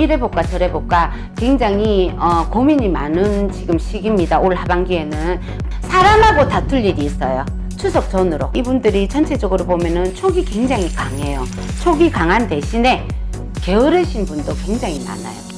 이래볼까 저래볼까 굉장히 어, 고민이 많은 지금 시기입니다. 올 하반기에는 사람하고 다툴 일이 있어요. 추석 전으로 이분들이 전체적으로 보면은 촉이 굉장히 강해요. 촉이 강한 대신에 게으르신 분도 굉장히 많아요.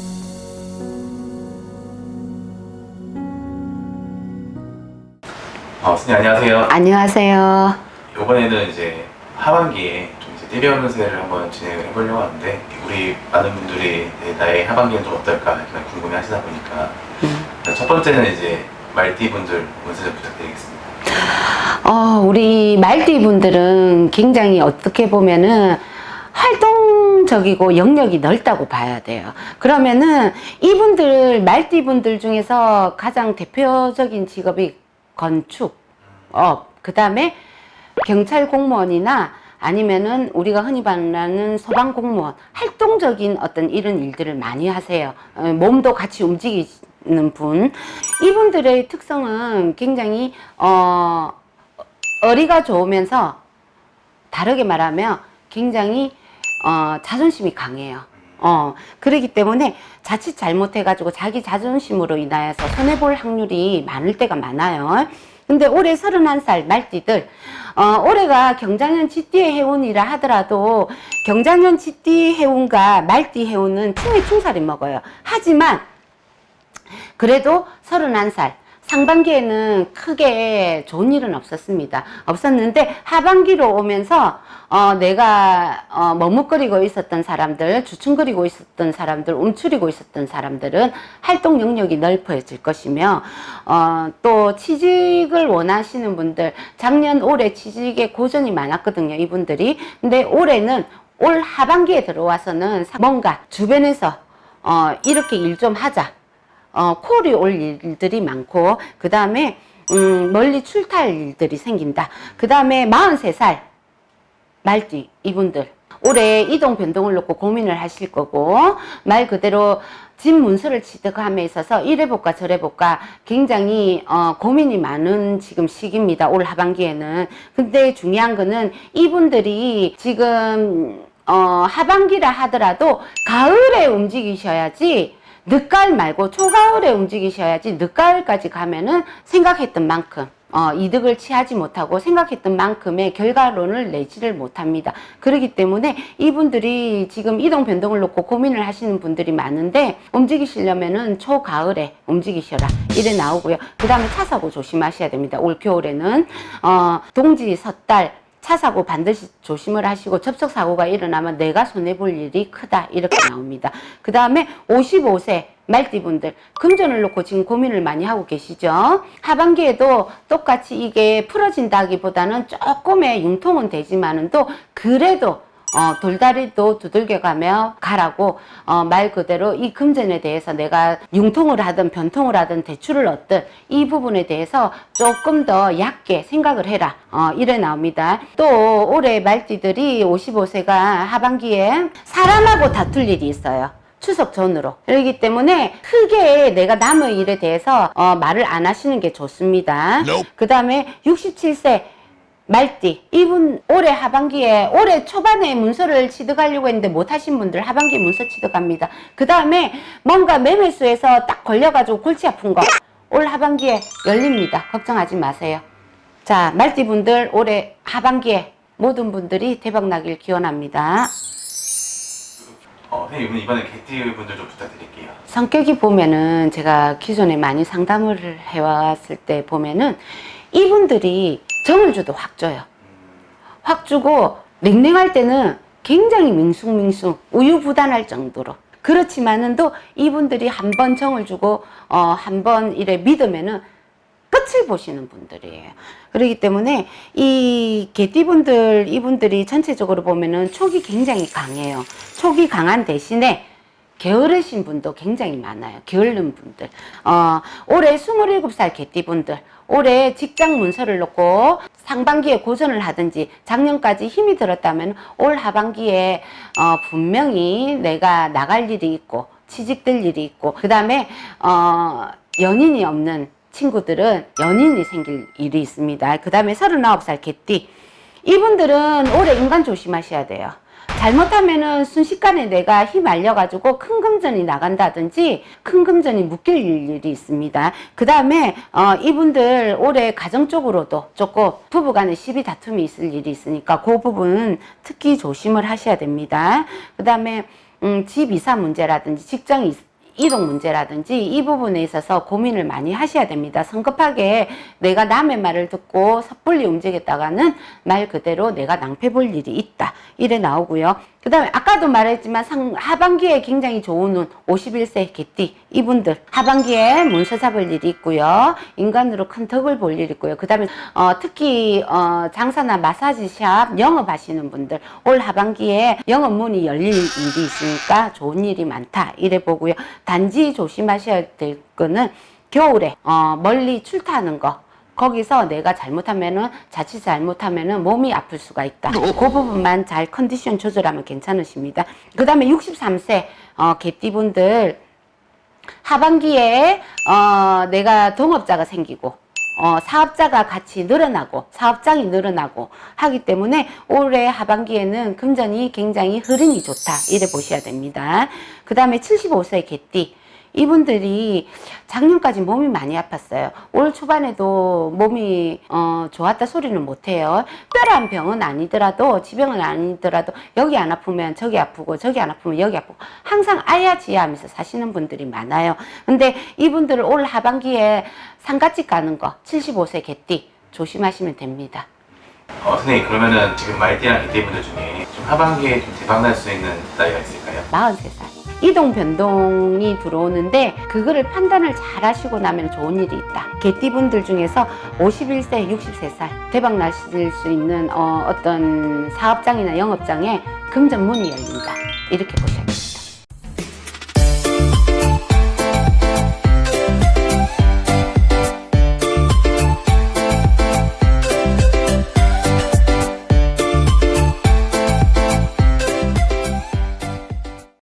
어, 선생님 안녕하세요. 안녕하세요. 이번에는 이제 하반기에 좀 이제 대비 운세를 한번 진행을 해보려고 하는데 우리 많은 분들이 네, 나의 하반기는 좀 어떨까 이렇게 궁금해 하시다 보니까 음. 첫 번째는 이제 말띠 분들 운세 좀 부탁드리겠습니다. 어, 우리 말띠 분들은 굉장히 어떻게 보면은 활동적이고 영역이 넓다고 봐야 돼요. 그러면은 이분들, 말띠 분들 중에서 가장 대표적인 직업이 건축, 업, 그 다음에 경찰 공무원이나 아니면은 우리가 흔히 말하는 소방 공무원, 활동적인 어떤 이런 일들을 많이 하세요. 어, 몸도 같이 움직이는 분. 이분들의 특성은 굉장히, 어, 어리가 좋으면서 다르게 말하면 굉장히 어, 자존심이 강해요. 어, 그러기 때문에 자칫 잘못해가지고 자기 자존심으로 인하여서 손해 볼 확률이 많을 때가 많아요. 근데 올해 31살 말띠들, 어, 올해가 경자년 쥐띠의 해운이라 하더라도 경자년 쥐띠 해운과 말띠 해운은 충이 충살이 먹어요. 하지만 그래도 31살 상반기에는 크게 좋은 일은 없었습니다. 없었는데 하반기로 오면서 어, 내가 어, 머뭇거리고 있었던 사람들, 주춤거리고 있었던 사람들, 움츠리고 있었던 사람들은 활동 영역이 넓어질 것이며 어, 또 취직을 원하시는 분들 작년 올해 취직에 고전이 많았거든요. 이분들이. 근데 올해는 올 하반기에 들어와서는 뭔가 주변에서 어, 이렇게 일 좀 하자. 어, 콜이 올 일들이 많고, 그 다음에, 음, 멀리 출타할 일들이 생긴다. 그 다음에 43살, 말띠, 이분들. 올해 이동 변동을 놓고 고민을 하실 거고, 말 그대로 집 문서를 취득함에 있어서 이래 볼까 저래 볼까 굉장히 어, 고민이 많은 지금 시기입니다. 올 하반기에는. 근데 중요한 거는 이분들이 지금 어, 하반기라 하더라도 가을에 움직이셔야지 늦가을 말고 초가을에 움직이셔야지 늦가을까지 가면은 생각했던 만큼 어, 이득을 취하지 못하고 생각했던 만큼의 결과론을 내지를 못합니다. 그렇기 때문에 이분들이 지금 이동 변동을 놓고 고민을 하시는 분들이 많은데 움직이시려면은 초가을에 움직이셔라 이래 나오고요. 그 다음에 차 사고 조심하셔야 됩니다. 올 겨울에는 어, 동지 섣달 차 사고 반드시 조심을 하시고 접촉 사고가 일어나면 내가 손해 볼 일이 크다 이렇게 나옵니다. 그 다음에 55세 말띠분들 금전을 놓고 지금 고민을 많이 하고 계시죠. 하반기에도 똑같이 이게 풀어진다기보다는 조금의 융통은 되지만은 또 그래도 어, 돌다리도 두들겨가며 가라고 어, 말 그대로 이 금전에 대해서 내가 융통을 하든 변통을 하든 대출을 얻든 이 부분에 대해서 조금 더 얕게 생각을 해라 어, 이래 나옵니다 또 올해 말띠들이 55세가 하반기에 사람하고 다툴 일이 있어요 추석 전으로. 그렇기 때문에 크게 내가 남의 일에 대해서 어, 말을 안 하시는 게 좋습니다. 그 다음에 67세 말띠 이분 올해 하반기에 올해 초반에 문서를 취득하려고 했는데 못 하신 분들 하반기에 문서 취득합니다. 그 다음에 뭔가 매매수에서 딱 걸려가지고 골치 아픈 거 올 하반기에 열립니다. 걱정하지 마세요. 자 말띠 분들 올해 하반기에 모든 분들이 대박 나길 기원합니다. 어, 선생님 이번에 개띠 분들 좀 부탁드릴게요. 성격이 보면은 제가 기존에 많이 상담을 해왔을 때 보면은 이분들이 정을 줘도 확 줘요. 확 주고 냉랭할 때는 굉장히 밍숭밍숭 우유부단할 정도로 그렇지만은 또 이분들이 한 번 정을 주고 어 한 번 이래 믿으면은 끝을 보시는 분들이에요. 그렇기 때문에 이 개띠분들 이분들이 전체적으로 보면은 촉이 굉장히 강해요. 촉이 강한 대신에 게으르신 분도 굉장히 많아요. 게으른 분들. 어, 올해 27살 개띠분들, 올해 직장 문서를 놓고 상반기에 고전을 하든지 작년까지 힘이 들었다면 올 하반기에 어, 분명히 내가 나갈 일이 있고 취직될 일이 있고 그 다음에 어, 연인이 없는 친구들은 연인이 생길 일이 있습니다. 그 다음에 39살 개띠. 이분들은 올해 인간 조심하셔야 돼요. 잘못하면은 순식간에 내가 휘말려가지고 큰 금전이 나간다든지 큰 금전이 묶일 일이 있습니다. 그 다음에 어, 이분들 올해 가정적으로도 조금 부부간에 시비 다툼이 있을 일이 있으니까 그 부분 특히 조심을 하셔야 됩니다. 그 다음에 음, 집 이사 문제라든지 직장 이- 이동 문제라든지 이 부분에 있어서 고민을 많이 하셔야 됩니다. 성급하게 내가 남의 말을 듣고 섣불리 움직였다가는 말 그대로 내가 낭패 볼 일이 있다. 이래 나오고요. 그 다음에 아까도 말했지만 상, 하반기에 굉장히 좋은 운 51세 개띠 이분들 하반기에 문서 잡을 일이 있고요. 인간으로 큰 덕을 볼 일이 있고요. 그 다음에 어, 특히 어, 장사나 마사지샵 영업하시는 분들 올 하반기에 영업 문이 열릴 일이 있으니까 좋은 일이 많다 이래 보고요. 단지 조심하셔야 될 거는 겨울에 어, 멀리 출타하는 거 거기서 내가 잘못하면은 자칫 잘못하면은 몸이 아플 수가 있다. 그 부분만 잘 컨디션 조절하면 괜찮으십니다. 그 다음에 63세 어, 개띠분들 하반기에 어, 내가 동업자가 생기고 어, 사업자가 같이 늘어나고 사업장이 늘어나고 하기 때문에 올해 하반기에는 금전이 굉장히 흐름이 좋다 이래 보셔야 됩니다. 그 다음에 75세 개띠 이분들이 작년까지 몸이 많이 아팠어요. 올 초반에도 몸이 어, 좋았다 소리는 못해요. 특별한 병은 아니더라도 지병은 아니더라도 여기 안 아프면 저기 아프고 저기 안 아프면 여기 아프고 항상 아야지야하면서 사시는 분들이 많아요. 근데 이분들을 올 하반기에 상가집 가는 거 75세 개띠 조심하시면 됩니다. 어, 선생님 그러면은 지금 말띠랑 개띠 분들 중에 좀 하반기에 좀 대박 날 수 있는 나이가 있을까요? 43살. 이동 변동이 들어오는데 그거를 판단을 잘 하시고 나면 좋은 일이 있다. 개띠분들 중에서 51세, 63살 대박 나실 수 있는 어, 어떤 사업장이나 영업장에 금전 문이 열린다. 이렇게 보셔야